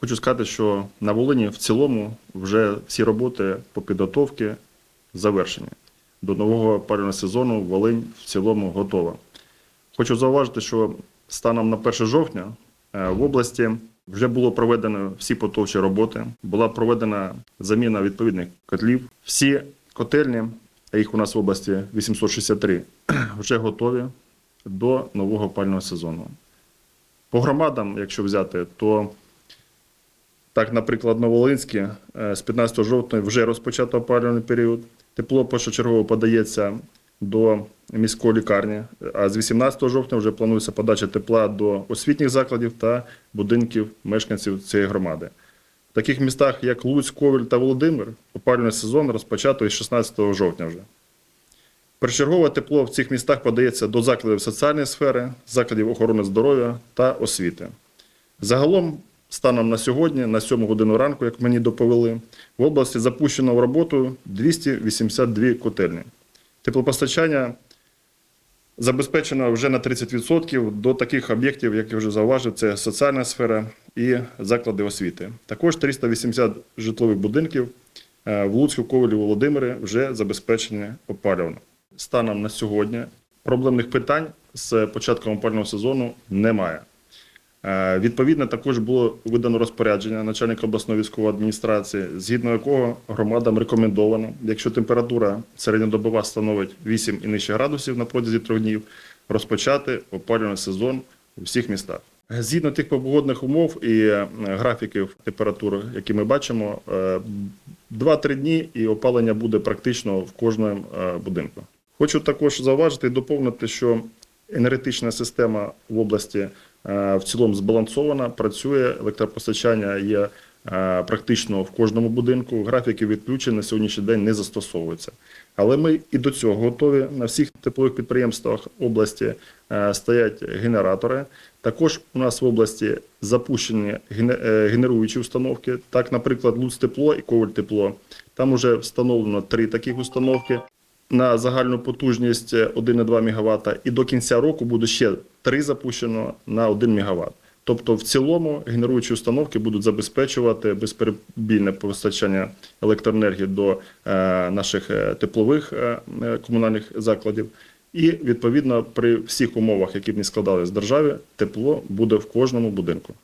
Хочу сказати, що на Волині в цілому вже всі роботи по підготовці завершені. До нового опалювального сезону Волинь в цілому готова. Хочу зауважити, що станом на 1 жовтня е, в області вже було проведено всі потовчі роботи, була проведена заміна відповідних котлів. Всі котельні, а їх у нас в області 863, вже готові до нового опалювального сезону. По громадам, якщо взяти, то так, наприклад, Новолинське з 15 жовтня вже розпочато опалювальний період. Тепло першочергово подається до міської лікарні, а з 18 жовтня вже планується подача тепла до освітніх закладів та будинків мешканців цієї громади. В таких містах, як Луцьк, Ковель та Володимир, опалювальний сезон розпочато із 16 жовтня вже. Першочергове тепло в цих містах подається до закладів соціальної сфери, закладів охорони здоров'я та освіти. Загалом, станом на сьогодні, на 7 годину ранку, як мені доповіли, в області запущено в роботу 282 котельні. Теплопостачання забезпечено вже на 30% до таких об'єктів, як я вже зауважив, це соціальна сфера і заклади освіти. Також 380 житлових будинків е, в Луцьку, Ковелі, Володимирі вже забезпечені опалювання. Станом на сьогодні проблемних питань з початком опалювального сезону немає. Е, Відповідно, також було видано розпорядження начальника обласної військової адміністрації, згідно якого громадам рекомендовано, якщо температура середньодобова становить 8 і нижче градусів на протязі трьох днів, розпочати опалювальний сезон у всіх містах. Згідно тих погодних умов і е, графіків температури, які ми бачимо, е, 2-3 дні і опалення буде практично в кожному е, будинку. Хочу також зауважити і доповнити, що енергетична система в області е, в цілому збалансована, працює, електропостачання є е, практично в кожному будинку. Графіки відключень на сьогоднішній день не застосовуються. Але ми і до цього готові. На всіх теплових підприємствах області е, стоять генератори. Також у нас в області запущені е, генеруючі установки. Так, наприклад, Луц тепло і Коваль тепло. Там вже встановлено три таких установки на загальну потужність 1,2 МВт, і до кінця року буде ще три запущено на 1 МВт. Тобто, в цілому генеруючі установки будуть забезпечувати безперебійне постачання електроенергії до е, наших е, теплових е, комунальних закладів. І відповідно при всіх умовах, які б не складались в державі, тепло буде в кожному будинку.